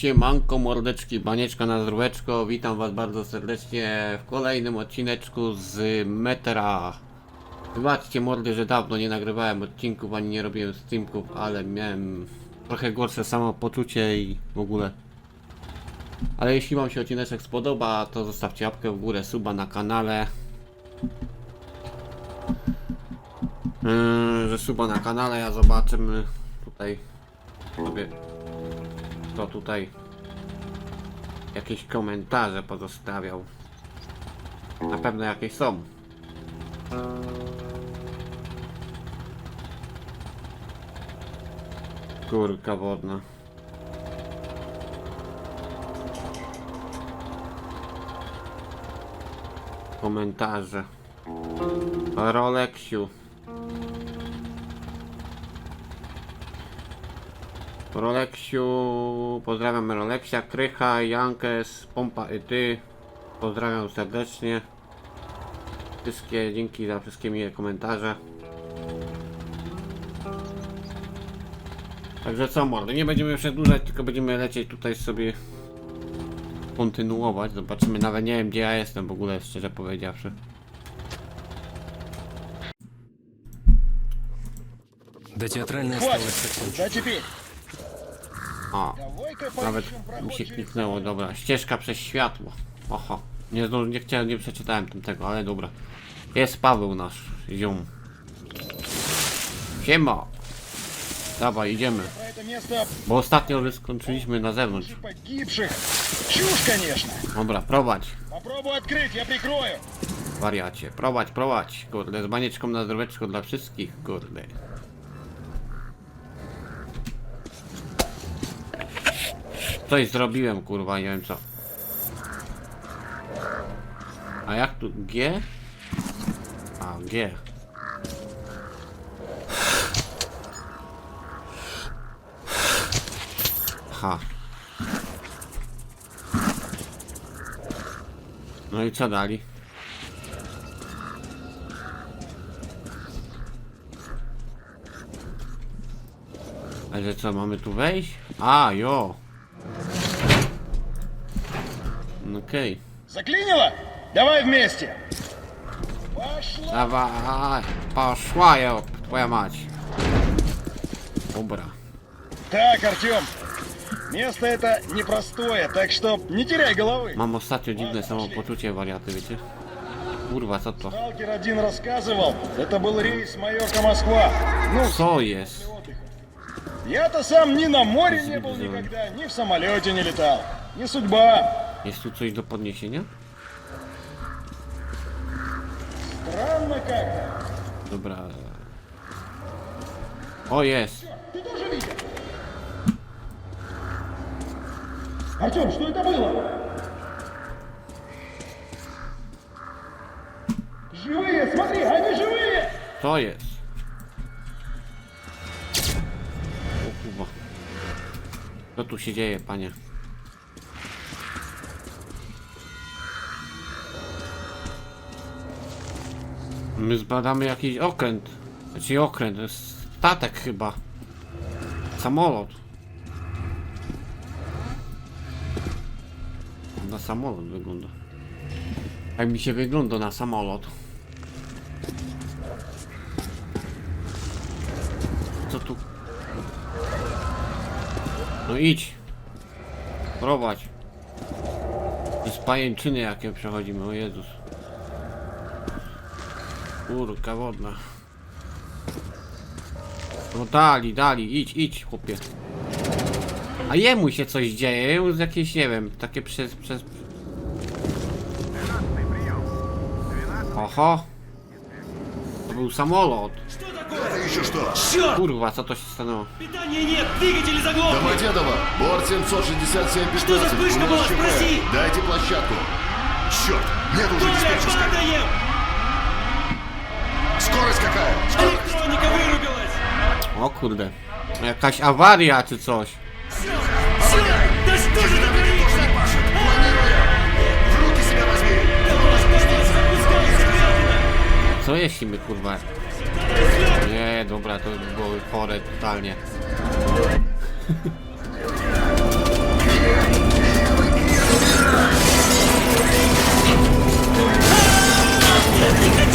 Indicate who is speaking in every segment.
Speaker 1: Siemanko, mordeczki, banieczka na zdróweczko. Witam was bardzo serdecznie w kolejnym odcineczku z Metra. Wybaczcie mordy, że dawno nie nagrywałem odcinków, ani nie robiłem streamków, ale miałem trochę gorsze samopoczucie i w ogóle. Ale jeśli wam się odcineczek spodoba, to zostawcie łapkę w górę, suba na kanale. Yy, że suba na kanale, ja zobaczymy tutaj sobie kto tutaj jakieś komentarze pozostawiał. Na pewno jakieś są. Kurka wodna. Komentarze. Rolexiu. Rolexiu, pozdrawiam Rolexia, Krycha, Jankes, Pompa i ty. Pozdrawiam serdecznie. Wszystkie dzięki za wszystkie miłe komentarze. Także co mordy, nie będziemy przedłużać, tylko będziemy lecieć tutaj sobie kontynuować. Zobaczymy, nawet nie wiem gdzie ja jestem w ogóle, szczerze powiedziawszy.
Speaker 2: До театральной
Speaker 3: Хватит!
Speaker 2: осталось совсем
Speaker 3: Да теперь,
Speaker 1: O,
Speaker 3: давай-ка
Speaker 1: nawet
Speaker 3: поищем
Speaker 1: mi się
Speaker 3: проходчик.
Speaker 1: kliknęło, dobra. Ścieżka przez światło. Oho, nie, zdąż, nie chciałem, nie przeczytałem tamtego, ale dobra. Jest Paweł nasz, ziom. Siema. Dawaj, idziemy.
Speaker 3: Про это место
Speaker 1: Bo ostatnio już skończyliśmy na zewnątrz.
Speaker 3: погибших. Чушь, конечно.
Speaker 1: Dobra, prowadź.
Speaker 3: Попробуй открыть, я прикрою.
Speaker 1: Wariacie, prowadź, prowadź. Kurde, z banieczką na zdroweczko dla wszystkich, kurde. Coś zrobiłem, kurwa, nie wiem co. A jak tu G? A, G. Ha. No i co dali? Ale co, mamy tu wejść? A, jo. Okej.
Speaker 3: Заклинило? Давай вместе. Пошла.
Speaker 1: Dawaj, poszła jo, twoja mać. Dobra.
Speaker 3: Так, Артем. Место это непростое, так что не теряй головы.
Speaker 1: Ostatnio dziwne samopoczucie, wariaty, wiecie? Kurwa, co to?
Speaker 3: Сталкер один рассказывал, это был рейс Майорка Москва. Ну,
Speaker 1: jest?
Speaker 3: отдыха. Я-то сам ни на море не был никогда, ни в самолете не летал. Не судьба.
Speaker 1: Jest tu coś do podniesienia?
Speaker 3: Странно как-то.
Speaker 1: Dobra. O, jest.
Speaker 3: Ты тоже видел? Артем, что это было? Живые, смотри, они живые!
Speaker 1: To jest. O kurwa. Co tu się dzieje, panie? My zbadamy jakiś okręt. Znaczy okręt, to jest statek chyba. Samolot. Na samolot wygląda. Jak mi się wygląda na samolot. Co tu? No idź. Prowadź. To jest pajęczyny jakie przechodzimy, o Jezus. Kurka wodna. No dali, dali, idź, idź chłopie. A jemu się coś dzieje, jemu z jakieś, nie wiem, takie przez, przez... Oho. To był samolot.
Speaker 4: Это еще что?
Speaker 5: Черт!
Speaker 1: Kurwa, co to się stanęło?
Speaker 5: Питания нет! Двигатели заглохли!
Speaker 4: Домодедово, борт 767-15.
Speaker 5: Что за вспышка
Speaker 4: У нас
Speaker 5: была?
Speaker 4: ЧП.
Speaker 5: Спроси.
Speaker 4: Дайте площадку. Черт, нет уже
Speaker 5: Коля,
Speaker 4: диспетчерской.
Speaker 5: падаем!
Speaker 4: Skorość KKM!
Speaker 5: Elektronика вырубилась!
Speaker 1: O kurde. Jakaś awaria czy coś.
Speaker 5: Сила! Да что же
Speaker 4: ты творишь? Паша, планируя! В руки себя возьми!
Speaker 1: Co jeśli my kurwa? Nie, dobra, to już chore totalnie.
Speaker 3: Ты как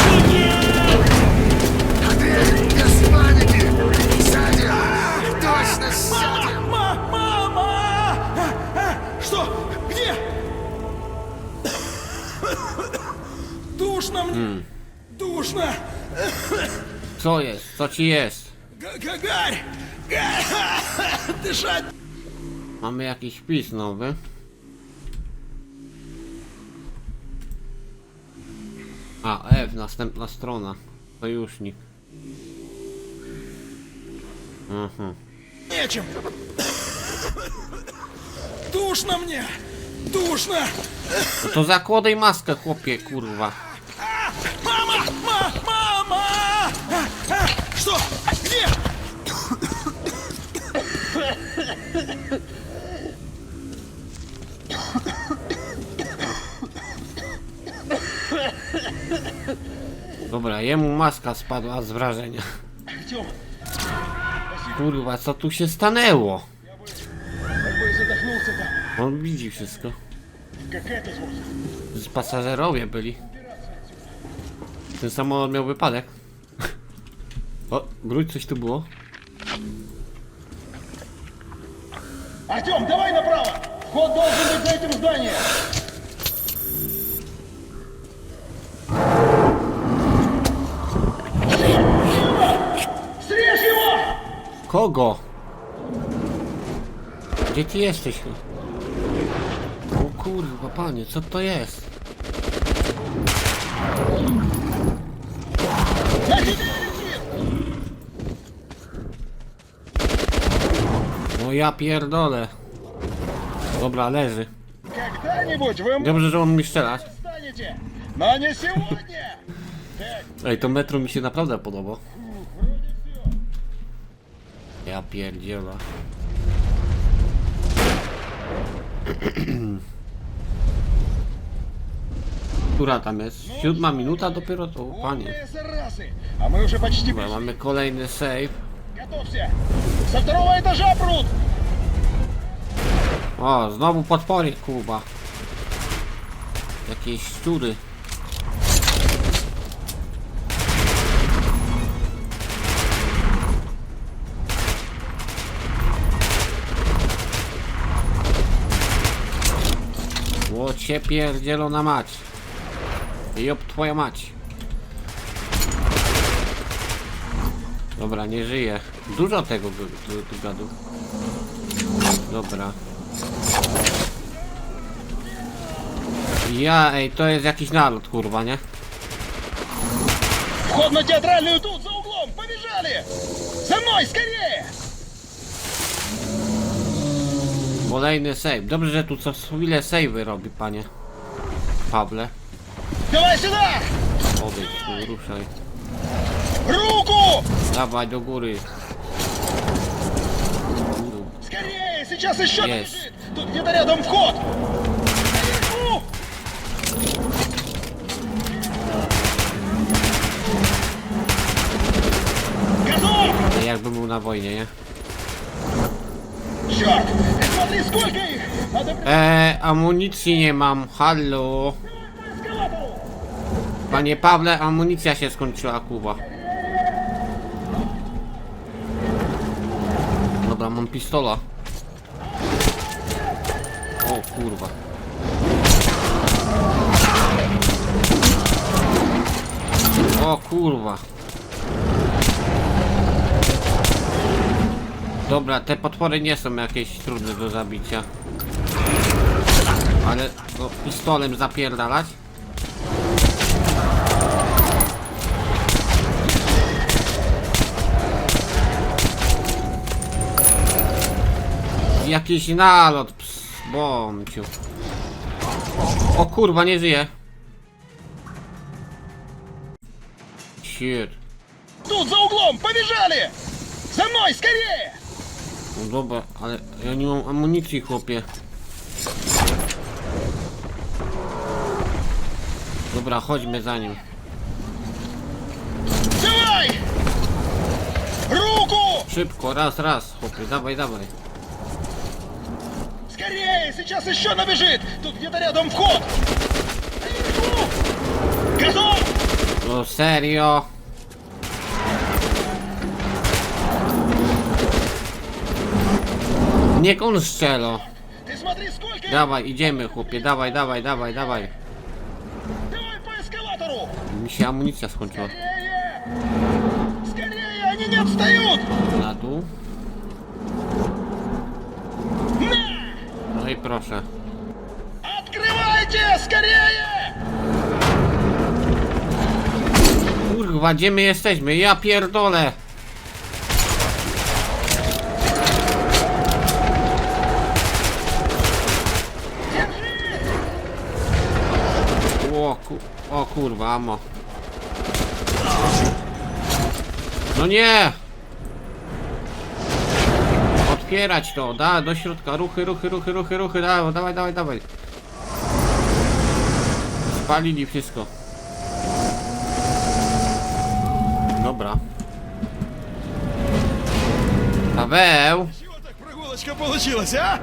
Speaker 3: Душно!
Speaker 1: Co jest? Co ci jest?
Speaker 3: Г- г- Гарь! Гарь! Дышать!
Speaker 1: Mamy jakiś wpis nowy. A, F, następna strona. Sojusznik. Aha.
Speaker 3: Нечем! Душно мне! Душно!
Speaker 1: No to zakładaj maskę, chłopie, kurwa.
Speaker 3: Мама! Ма- Мама! А, а, Что? Где?
Speaker 1: Dobra, jemu maska spadła z wrażenia.
Speaker 3: Артем,
Speaker 1: Kurwa, co tu się stanęło?
Speaker 3: как бы и задохнулся там.
Speaker 1: On widzi wszystko.
Speaker 3: Как это звук?
Speaker 1: Z pasażerowie byli. Ten samolot miał wypadek. O, wróć, coś tu było.
Speaker 3: Артем, давай направо! Вход должен быть за этим зданием! Срежь его!
Speaker 1: Kogo? Gdzie ty jesteś? O kurwa, panie, co to jest? No ja pierdolę. Dobra, leży.
Speaker 3: Когда-нибудь вы
Speaker 1: Dobrze, że on mi strzela.
Speaker 3: станете, но не сегодня! Так,
Speaker 1: Ej, to metro mi się naprawdę podoba. Ja pierdziela. Która tam jest? Siódma minuta dopiero to, panie.
Speaker 3: умные сарасы! А мы уже почти
Speaker 1: Dobra,
Speaker 3: пришли.
Speaker 1: mamy kolejny save.
Speaker 3: Готовься! Со второго этажа прут!
Speaker 1: O, znowu podpory, Kuba. Jakieś szczury. Łocie pierdzielona mać. Job twoja mać. Dobra, nie żyje. Dużo tego tu gadu. Dobra. Ja, ej, to jest jakiś nalot, kurwa, nie?
Speaker 3: Wchod na teatralny tu, za uglom, pobieżali! Za mną, skoriej!
Speaker 1: Kolejny save. Dobrze, że tu co chwilę save'y robi, panie. Pawle.
Speaker 3: Dawaj się
Speaker 1: da! Odejdź, ruszaj.
Speaker 3: Руку!
Speaker 1: Dawaj do góry. Góry.
Speaker 3: Скорее! Сейчас еще
Speaker 1: Есть.
Speaker 3: набежит! Тут где-то рядом вход! Наверху! Готов!
Speaker 1: Ale jakby był na wojnie, nie?
Speaker 3: Черт! Ты смотри, сколько их! Надо
Speaker 1: Eee, amunicji nie mam. Hallo.
Speaker 3: к эскалатору!
Speaker 1: Panie Pawle, amunicja się skończyła, Kuba. Mam pistola. O kurwa. O kurwa. Dobra, te potwory nie są jakieś trudne do zabicia. Ale no, pistolem zapierdalać? Jakiś nalot, ps, bomciu. O kurwa, nie żyje. Shit.
Speaker 3: Тут, за углом! Побежали! За мной, скорее!
Speaker 1: No dobra, ale ja nie mam amunicji, chłopie. Dobra, chodźmy za nim.
Speaker 3: Давай! Руку!
Speaker 1: Szybko, raz, raz, chłopie, dawaj, dawaj.
Speaker 3: Скорее! Сейчас еще набежит! Тут где-то рядом вход! Готов!
Speaker 1: No serio? Niech on strzelo.
Speaker 3: Ты смотри, сколько их!
Speaker 1: Dawaj, idziemy chłopie, dawaj, dawaj, dawaj, dawaj.
Speaker 3: Давай по эскалатору!
Speaker 1: Mi się amunicja skończyła.
Speaker 3: Скорее! Скорее, они не отстают!
Speaker 1: Na dół. No i proszę.
Speaker 3: Открывайте! Скорее!
Speaker 1: Kurwa, gdzie my jesteśmy? Ja pierdolę! O, ku o kurwa, amo. No nie! Otwierać to, da, do środka, ruchy, ruchy, ruchy, ruchy, ruchy, da, dawaj, dawaj, dawaj. Spalili wszystko. Dobra. Paweł!
Speaker 3: Чего так прогулочка получилась, а?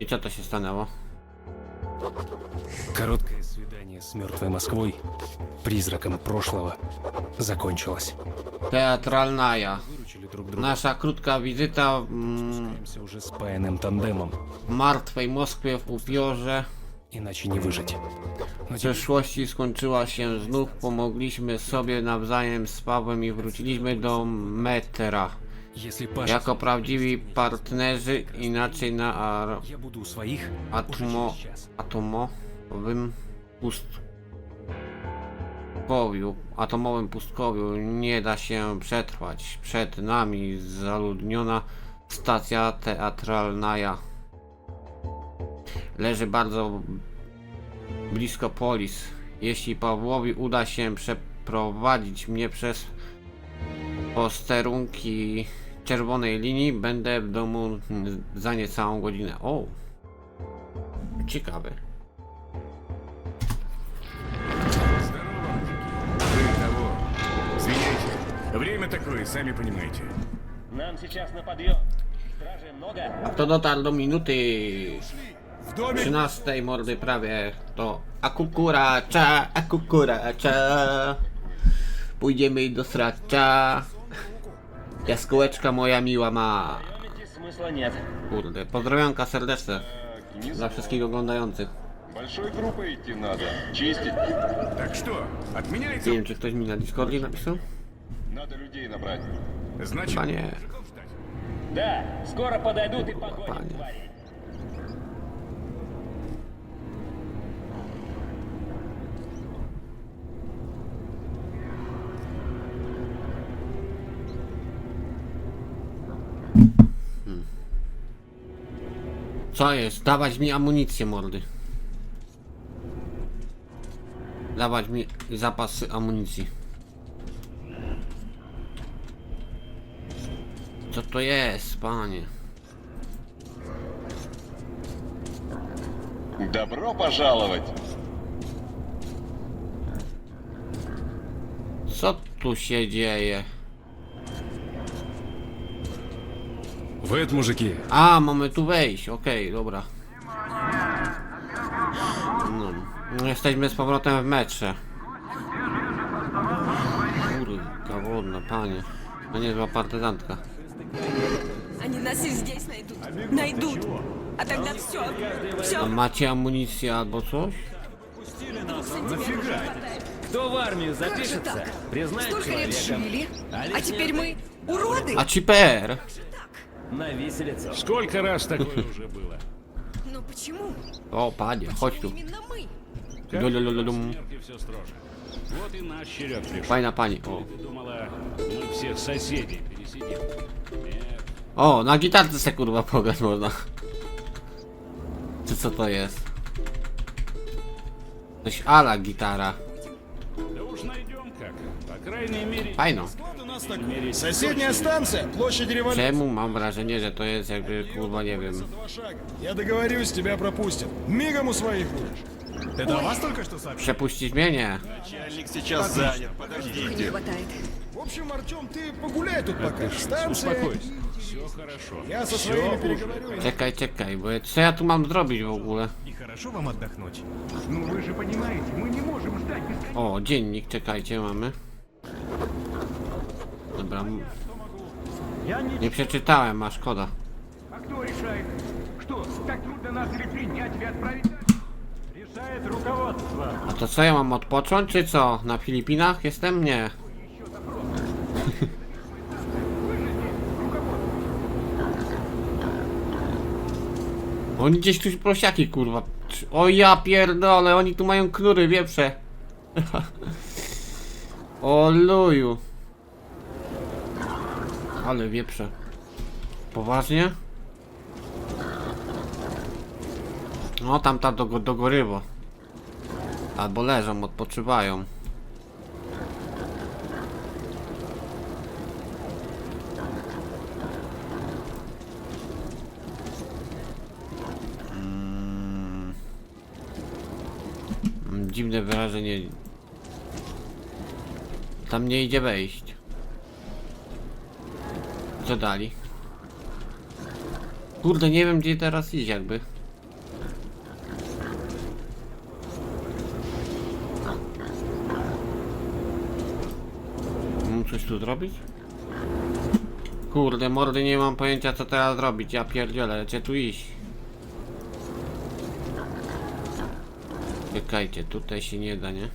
Speaker 1: I co to się stanęło?
Speaker 2: Короткое свидание с мертвой Москвой, призраком прошлого, закончилось.
Speaker 1: Teatralnaja.
Speaker 2: Выручили друг друга.
Speaker 1: Nasza krótka wizyta mm,
Speaker 2: Остаемся уже спаянным тандемом,
Speaker 1: w martwej Moskwie w upiorze
Speaker 2: иначе не выжить. Но
Speaker 1: w
Speaker 2: теперь
Speaker 1: przeszłości skończyła się znów. Pomogliśmy sobie nawzajem z Pawłem i wróciliśmy do metra.
Speaker 2: если Паша...
Speaker 1: Jako prawdziwi partnerzy, inaczej na ar
Speaker 2: Я буду у своих
Speaker 1: atmo
Speaker 2: уже через час.
Speaker 1: atomowym pustkowiu, atomowym pustkowiu nie da się przetrwać. Przed nami zaludniona stacja teatralna leży bardzo blisko polis. Jeśli Pawłowi uda się przeprowadzić mnie przez posterunki czerwonej linii, będę w domu za niecałą godzinę. O! Ciekawe.
Speaker 6: Время такое, сами понимаете.
Speaker 7: Нам сейчас на подъем. Стражей много?
Speaker 1: Kto dotarł do minuty
Speaker 3: В доме
Speaker 1: 13 mordy prawie to akukuracza, akukuracza. Pójdziemy do sracza. Jaskółeczka moja miła ma.
Speaker 7: Идти смысла нет.
Speaker 1: Kurde, pozdrowionka serdeczne
Speaker 3: не
Speaker 1: dla wszystkich oglądających.
Speaker 3: Большой группой идти надо. Чистить.
Speaker 6: Так что,
Speaker 1: Nie
Speaker 6: отменяется?
Speaker 1: wiem, czy ktoś mi na Discordzie napisał?
Speaker 3: Надо людей набрать.
Speaker 6: Значит,
Speaker 1: nie.
Speaker 7: Да, скоро подойдут и погонят
Speaker 1: Пане.
Speaker 7: твари.
Speaker 1: Co jest? Dawać mi amunicję, mordy. Dawać mi zapasy amunicji. Co to jest, panie?
Speaker 3: Добро пожаловать!
Speaker 1: Co tu się dzieje?
Speaker 2: Вы это, mужики,
Speaker 1: A, mamy tu wejść, okej, dobra. No, no, jesteśmy z powrotem w metrze. Kurka wodna, panie. To niezła partyzantka.
Speaker 8: Они нас и здесь найдут. Найдут. А тогда все. Все.
Speaker 1: macie amunicję albo coś?
Speaker 5: Кто в армию запишется, признает
Speaker 8: Столько лет
Speaker 5: человека
Speaker 8: жили. А теперь мы уроды.
Speaker 1: A CPR?
Speaker 5: на виселицу.
Speaker 6: сколько раз такое уже было?
Speaker 8: Но почему?
Speaker 1: O, panie, chodź tu.
Speaker 8: Именно мы.
Speaker 6: И все строже. Вот и наш черед пришел.
Speaker 1: Fajna pani, o.
Speaker 6: Ты думала, мы всех соседей пересидим?
Speaker 1: O, na gitarce se kurwa pograć można. Czy co to jest? Coś ala gitara.
Speaker 6: Да уж найдем как. По крайней мере,
Speaker 1: Fajno.
Speaker 3: Вот у нас такое. Соседняя станция, площадь революции.
Speaker 1: Czemu mam wrażenie, że to jest jakby kurwa nie wiem.
Speaker 3: Два шага. Я договорюсь, тебя пропустят. Мигом у своих будешь. Это о вас только что сообщили?
Speaker 1: Przepuścić mnie nie.
Speaker 3: Начальник сейчас занят.
Speaker 8: Не
Speaker 3: Подождите.
Speaker 8: хватает.
Speaker 3: В общем, Артем, ты погуляй тут пока. Станция.
Speaker 6: все хорошо.
Speaker 3: Я со своими переговорю.
Speaker 1: Czekaj, czekaj, bo co ja tu mam zrobić w ogóle?
Speaker 9: Хорошо вам отдохнуть. Ну вы же понимаете, мы не можем ждать бесконечно.
Speaker 1: O, dziennik, czekajcie, mamy. Dobra. m-
Speaker 9: Я не...
Speaker 1: Nie przeczytałem, a szkoda.
Speaker 9: А кто решает? Что, так трудно нас или принять или отправить
Speaker 1: A to co, ja mam odpocząć, czy co? Na Filipinach jestem? Nie. Oni gdzieś tu prosiaki, kurwa. O ja pierdolę, oni tu mają knury, wieprze. o luju. Ale wieprze. Poważnie? No tam ta do, dogorywa. Albo leżą, odpoczywają. Mm. Dziwne wyrażenie. Tam nie idzie wejść. Co dali? Kurde, nie wiem gdzie teraz iść jakby. Mam coś tu zrobić? Kurde, mordy, nie mam pojęcia co teraz zrobić. Ja pierdzielę, gdzie tu iść? Czekajcie, tutaj się nie da, nie?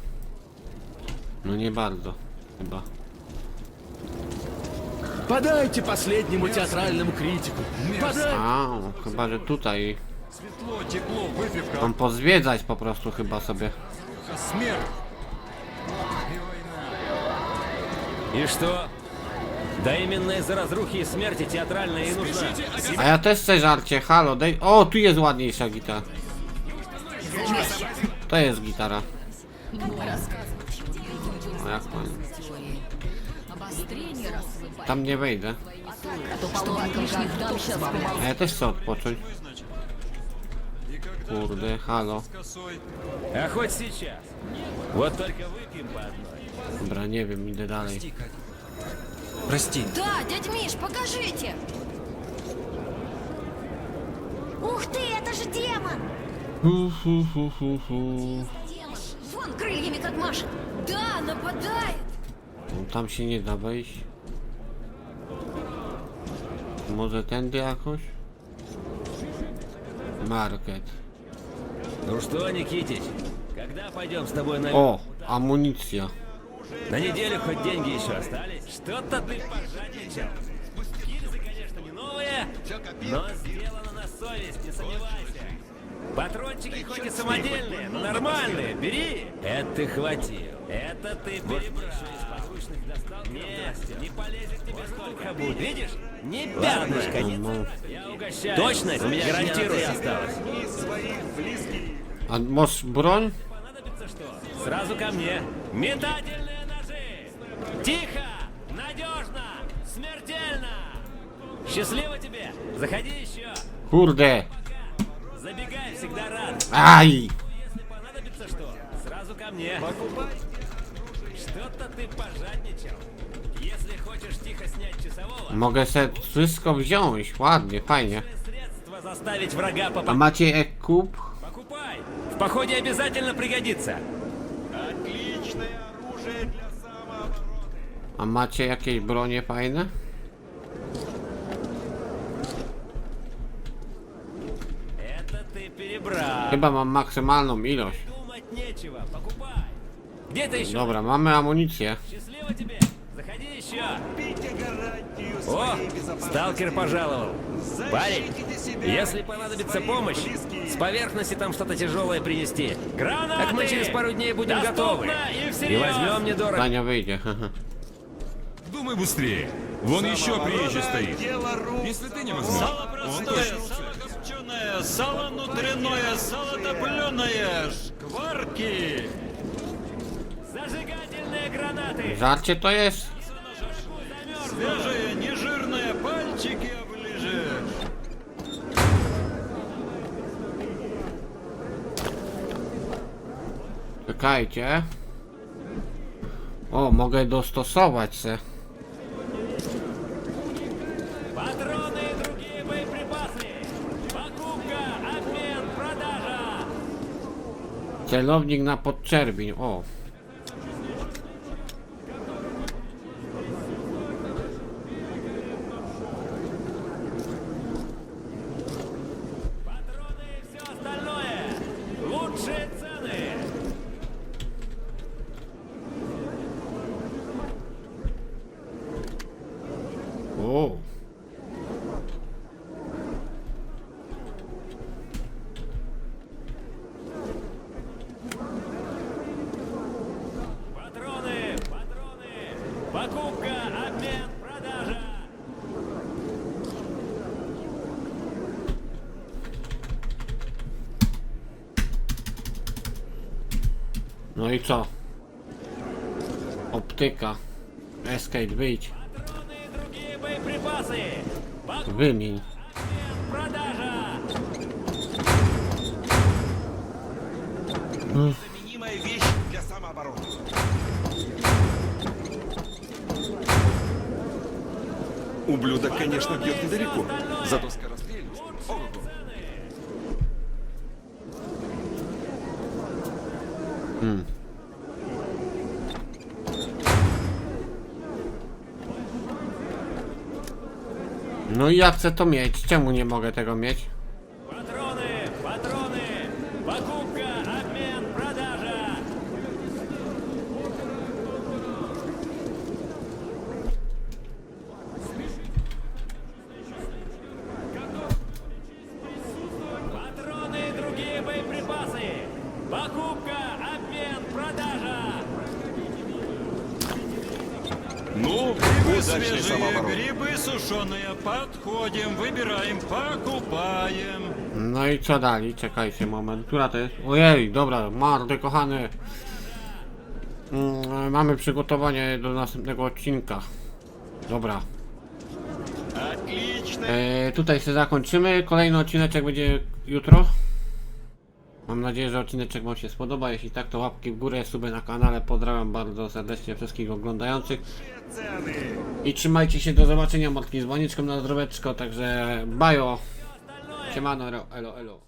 Speaker 1: No nie bardzo, chyba.
Speaker 5: Подайте последнему театральному критику. Подай.
Speaker 1: A, chyba, że tutaj.
Speaker 6: Светло, тепло, выпивка,
Speaker 1: Mam pozwiedzać po prostu chyba sobie.
Speaker 6: смерть.
Speaker 5: И что? Да именно из-за разрухи и смерти театральная и нужна.
Speaker 1: A ja też chcę żarcie, halo, daj... O, tu jest ładniejsza gitara. To jest gitara. O, jak fajnie.
Speaker 8: Обострение раз
Speaker 1: Tam nie wejdę. A ja też chcę odpocząć. Kurde, halo.
Speaker 5: А хоть сейчас. Вот только выпьем по одной.
Speaker 1: Dobra, nie wiem, idę dalej.
Speaker 2: Прости.
Speaker 8: Да, дядь Миш, покажите! Ух ты, это же демон!
Speaker 1: Hu, hu, hu, hu, hu.
Speaker 8: Демон! Вон крыльями как машет! Да, нападает!
Speaker 1: No, Tam się nie da wejść. Może tędy jakoś? Market.
Speaker 5: Ну что, Никитич, когда пойдем с тобой на...
Speaker 1: O, amunicja.
Speaker 5: На неделю хоть деньги еще остались? Что-то ты пожадничал. Гильзы, конечно, не новые, но сделано на совесть, не сомневайся. Патрончики хоть и самодельные, но нормальные, бери. Это ты хватил. Это ты перебрал. Нет, не полезет тебе столько будет. Видишь? Не пятнышко.
Speaker 1: No,
Speaker 5: Я угощаю. Точно? У меня гарантирую осталось.
Speaker 1: broń?
Speaker 5: Понадобится что? Сразу ко мне. Метательные ножи. Тихо, надежно, смертельно. Счастливо тебе. Заходи еще.
Speaker 1: Kurde.
Speaker 5: Забегай, всегда рад.
Speaker 1: Aj!
Speaker 5: Если понадобится что, сразу ко мне. Покупай. Что-то ты пожадничал. Если хочешь тихо снять часового,
Speaker 1: Mogę se wszystko wziąć. Ładnie, fajnie.
Speaker 5: средства заставить врага
Speaker 1: A
Speaker 5: попасть.
Speaker 1: macie ekup?
Speaker 5: Покупай. В походе обязательно пригодится.
Speaker 1: A macie jakieś bronie fajne?
Speaker 5: Это ты перебрал.
Speaker 1: Chyba mam maksymalną ilość.
Speaker 5: Думать нечего, покупай. Где ты еще?
Speaker 1: Dobra, mamy amunicję.
Speaker 5: Счастливо тебе! Заходи еще! О, сталкер пожаловал. Парень, если понадобится помощь, с поверхности там что-то тяжелое принести. Так мы через пару дней будем готовы. И возьмем недорого.
Speaker 1: Dania wyjdzie.
Speaker 6: Думай быстрее. Вон еще приезжий стоит. Если ты не возьмешь, он точно
Speaker 7: копченое, сало внутреннее, сало топленое, шкварки.
Speaker 5: Зажигательные гранаты.
Speaker 1: Żarcie to jest?
Speaker 7: Свежее, нежирное, пальчики оближешь.
Speaker 1: Czekajcie. O, mogę dostosować se. Celownik na podczerwień, o. O. i co? Optyka. Escape, wyjdź. Wymień.
Speaker 4: Hmm.
Speaker 10: Ублюдок, конечно, бьет недалеко, зато скорость...
Speaker 1: No i ja chcę to mieć. Czemu nie mogę tego mieć?
Speaker 5: Патроны, патроны. Покупка, обмен, продажа. Патроны и другие боеприпасы. Покупка,
Speaker 6: Грибы
Speaker 10: удачной
Speaker 6: свежие,
Speaker 10: самообороны.
Speaker 6: грибы сушеные. Подходим, выбираем, покупаем.
Speaker 1: No i co dalej? Czekajcie moment. Która to jest? Ojej, dobra, mordy kochane. Mm, mamy przygotowanie do następnego odcinka. Dobra.
Speaker 6: Отлично.
Speaker 1: E, tutaj się zakończymy. Kolejny odcineczek będzie jutro. Mam nadzieję, że odcineczek Wam się spodoba. Jeśli tak, to łapki w górę, suby na kanale. Pozdrawiam bardzo serdecznie wszystkich oglądających. I trzymajcie się, do zobaczenia, motki z baniczką na zdroweczko. Także bajo. Siemano, elo, elo.